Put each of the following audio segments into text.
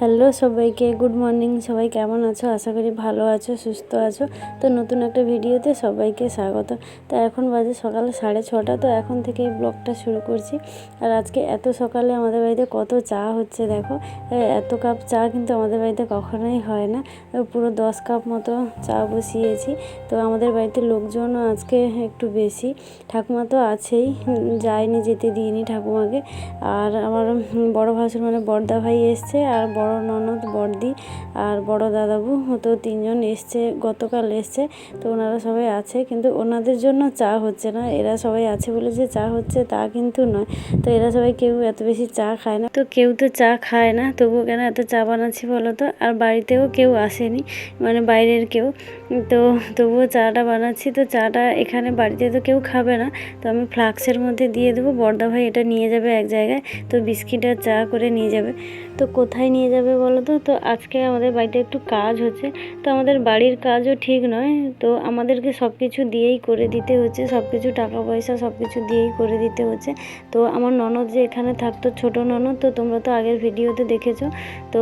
Hello সবাইকে, good morning. সবাই কেমন আছো? আশা করি ভালো আছো, সুস্থ আছো। তো নতুন একটা ভিডিওতে সবাইকে স্বাগত। তো এখন বাজে সকালে সাড়ে ছটা, তো এখন থেকে এই ব্লগটা শুরু করছি। আর আজকে এত সকালে আমাদের বাড়িতে কত চা হচ্ছে দেখো। এত কাপ চা কিন্তু আমাদের বাড়িতে কখনোই হয় না। পুরো দশ কাপ মতো চা বসিয়েছি। তো আমাদের বাড়িতে লোকজনও আজকে একটু বেশি। ঠাকুমা তো আছেই যায়নি, যেতে দিইনি ঠাকুমাকে। আর আমার বড় ভাসুর মানে বড়দা ভাই এসছে, আর বড় ননদ, বড়দি আর বড় দাদাবু তো তিনজন এসছে, গতকাল এসছে, তো ওনারা সবাই আছে, কিন্তু ওনাদের জন্য চা হচ্ছে না। এরা সবাই আছে বলে যে চা হচ্ছে তা কিন্তু নয়। তো এরা সবাই কেউ এত বেশি চা খায় না। তো কেউ তো চা খায় না, তবুও কেন এত চা বানাচ্ছি বলো তো? আর বাড়িতেও কেউ আসেনি মানে বাইরের কেউ। তো তবুও চাটা বানাচ্ছি, তো চাটা এখানে বাড়িতে তো কেউ খাবে না। তো আমি ফ্লাক্সের মধ্যে দিয়ে দেবো, বড়দা ভাই এটা নিয়ে যাবে এক জায়গায়, তো বিস্কিট আর চা করে নিয়ে যাবে। তো কোথায় নিয়ে যাবে? বলো তো? তো আজকে আমাদের বাড়িতে একটু কাজ হচ্ছে। তো আমাদের বাড়ির কাজও ঠিক নয়। তো আমাদেরকে সব কিছু দিয়েই করে দিতে হচ্ছে। সব কিছু টাকা পয়সা সব কিছু দিয়েই করে দিতে হচ্ছে। তো আমার ননদ যে এখানে থাকতো, ছোট ননদ, তো তোমরা তো আগের ভিডিওতে দেখেছ। তো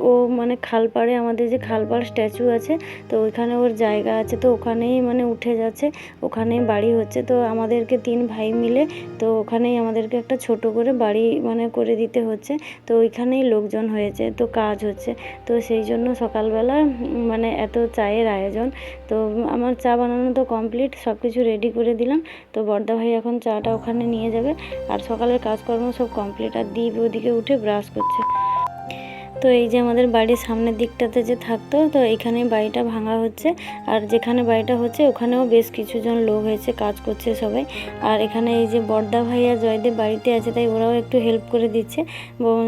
ও মানে খালপাড়ে আমাদের যে খালপাড় স্ট্যাচু আছে, তো ওইখানে ওর জায়গা আছে। তো ওখানেই মানে উঠে যাচ্ছে, ওখানেই বাড়ি হচ্ছে। তো আমাদেরকে তিন ভাই মিলে, তো ওখানেই আমাদেরকে একটা ছোট করে বাড়ি মানে করে দিতে হচ্ছে। তো ওইখানেই লোকজন হয়েছে। তো কাজ হচ্ছে। তো সেই জন্য সকালবেলা মানে এত চায়ের আয়োজন। তো আমার চা বানানো তো কমপ্লিট সব কিছু রেডি করে দিলাম। তো বর্দা ভাই এখন চাটা ওখানে নিয়ে যাবে। আর সকালের কাজকর্ম সব কমপ্লিট আর দ্বীপ ওদিকে উঠে ব্রাশ করছে। তো এই যে আমাদের বাড়ির সামনের দিকটাতে যে থাকতো, তো এখানে বাড়িটা ভাঙা হচ্ছে। আর যেখানে বাড়িটা হচ্ছে, ওখানেও বেশ কিছুজন লোক হয়েছে, কাজ করছে সবাই। আর এখানে এই যে বর্দা ভাই আর জয়দেব বাড়িতে আছে, তাই ওরাও একটু হেল্প করে দিচ্ছে।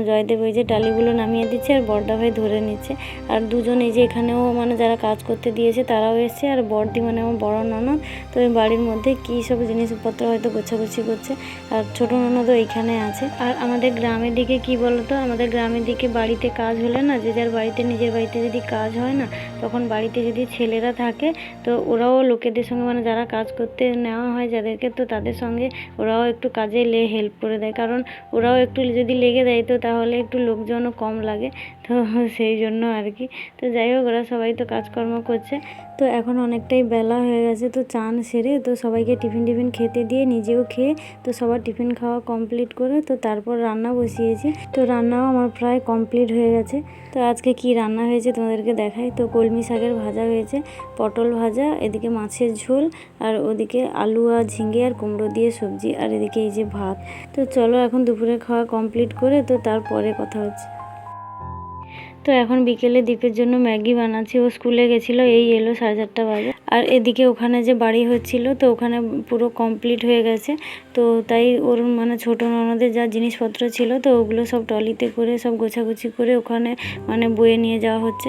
জয়দেব ওই যে টালিগুলো নামিয়ে দিচ্ছে আর বর্দা ভাই ধরে নিচ্ছে। আর দুজন এই যে এখানেও মানে যারা কাজ করতে দিয়েছে, তারাও এসছে। আর বর্দি মানে আমার বড় ননদ তো এই বাড়ির মধ্যে কী সব জিনিসপত্র হয়তো গোছাগুছি করছে। আর ছোট ননদও এইখানে আছে। আর আমাদের গ্রামের দিকে কি বলতো? আমাদের গ্রামের দিকে বাড়িতে কাজ হলে না যে যার বাড়িতে, নিজের বাড়িতে যদি কাজ হয় না, তখন বাড়িতে যদি ছেলেরা থাকে, তো ওরাও লোকেদের সঙ্গে মানে যারা কাজ করতে নেওয়া হয় যাদেরকে, তো তাদের সঙ্গে ওরাও একটু কাজে লে হেল্প করে দেয়। কারণ ওরাও একটু যদি লেগে দেয় তো তাহলে একটু লোকজনও কম লাগে। তো সেই জন্য আর কি। তো যাই হোক, ওরা সবাই তো কাজকর্ম করছে। তো এখন অনেকটাই বেলা হয়ে গেছে, তো চান সেরে তো সবাইকে টিফিন টিফিন খেতে দিয়ে নিজেও খেয়ে তো সবার টিফিন খাওয়া কমপ্লিট করে তো তারপর রান্না বসিয়েছি। তো রান্নাও আমার প্রায় কমপ্লিট হয়ে গেছে। তো আজকে কি রান্না হয়েছে তোমাদেরকে দেখাই। তো কলমি শাকের ভাজা হয়েছে, পটল ভাজা, এদিকে মাছের ঝোল আর ওদিকে আলু আর ঝিঙে আর কুমড়ো দিয়ে সবজি আর এদিকে এই যে ভাত। তো চলো এখন দুপুরে খাওয়া কমপ্লিট করে তো তারপরে কথা হচ্ছে। তো এখন বিকেলে দ্বীপের জন্য ম্যাগি বানাচ্ছি। ও স্কুলে গেছিল, এই এলো সাড়ে চারটা বাজে। আর এদিকে ওখানে যে বাড়ি হচ্ছিল, তো ওখানে পুরো কমপ্লিট হয়ে গেছে। তো তাই ওর মানে ছোট ননদের যা জিনিসপত্র ছিল, তো ওগুলো সব টলিতে করে, সব গোছাগুছি করে ওখানে মানে বয়ে নিয়ে যাওয়া হচ্ছে।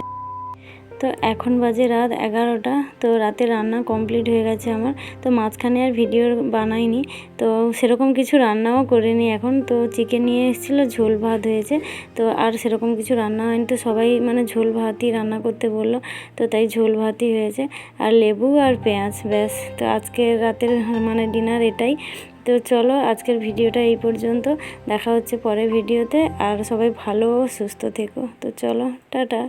তো এখন বাজে রাত এগারোটা, তো রাতে রান্না কমপ্লিট হয়ে গেছে আমার। তো মাঝখানে আর ভিডিও বানাইনি, তো সেরকম কিছু রান্নাও করিনি এখন। তো চিকেন নিয়ে এসেছিল, ঝোল ভাত হয়েছে। তো আর সেরকম কিছু রান্না হয়নি, তো সবাই মানে ঝোল ভাতই রান্না করতে বলল। তো তাই ঝোল ভাতই হয়েছে। আর লেবু আর পেঁয়াজ, ব্যাস। তো আজকে রাতের মানে ডিনার এটাই। তো চলো আজকের ভিডিওটা এই পর্যন্ত। দেখা হচ্ছে পরের ভিডিওতে আর সবাই ভালো সুস্থ থেকো। তো চলো, টাটা।